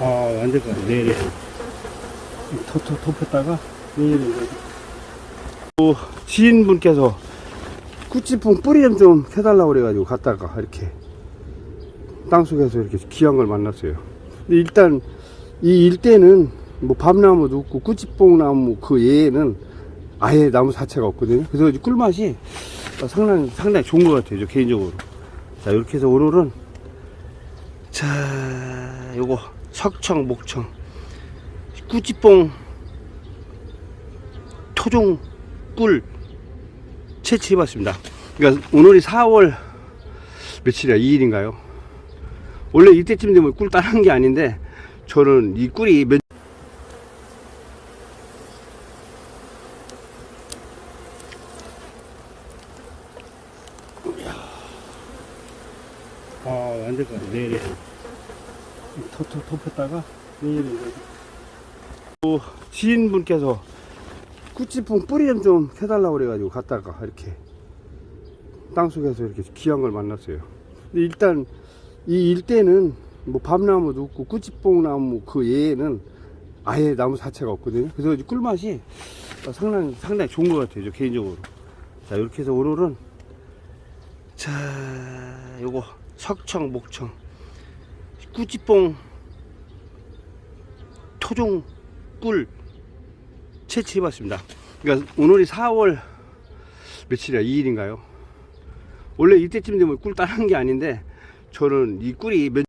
안 될 것 같아요. 내일. 덮, 덮, 덮었다가 내일. 또 지인분께서 꾸치풍 뿌리 좀좀 해달라고 그래가지고 갔다가 이렇게 땅속에서 이렇게 귀한 걸 만났어요. 근데 일단 이 일대는 뭐 밤나무도 없고 꾸치뽕나무 그 외에는 아예 나무 자체가 없거든요. 그래서 이 꿀맛이 상당히, 상당히 좋은 것 같아요. 저 개인적으로. 자, 이렇게 해서 오늘은 자, 요거 석청, 목청, 꾸치뽕, 토종 꿀 채취해봤습니다. 그러니까 오늘이 4월 며칠이야? 2일인가요? 원래 이때쯤 되면 꿀 따는 게 아닌데 저는 이 꿀이 몇 아, 안 될 것 같아. 내일. 덮, 덮, 덮었다가 내일. 또 지인분께서 꾸치풍 뿌리 좀 좀 해달라고 그래가지고 갔다가 이렇게 땅속에서 이렇게 귀한 걸 만났어요. 근데 일단 이 일대는 뭐 밤나무도 없고 꾸치뽕 나무 그 외에는 아예 나무 자체가 없거든요. 그래서 이 꿀맛이 상당히, 상당히 좋은 것 같아요. 저 개인적으로. 자, 이렇게 해서 오늘은 자, 요거 석청, 목청, 꾸치뽕, 토종 꿀 채취해봤습니다. 그러니까 오늘이 4월 며칠이야? 2일인가요? 원래 이때쯤 되면 꿀 따는 게 아닌데 저는 이 꿀이 몇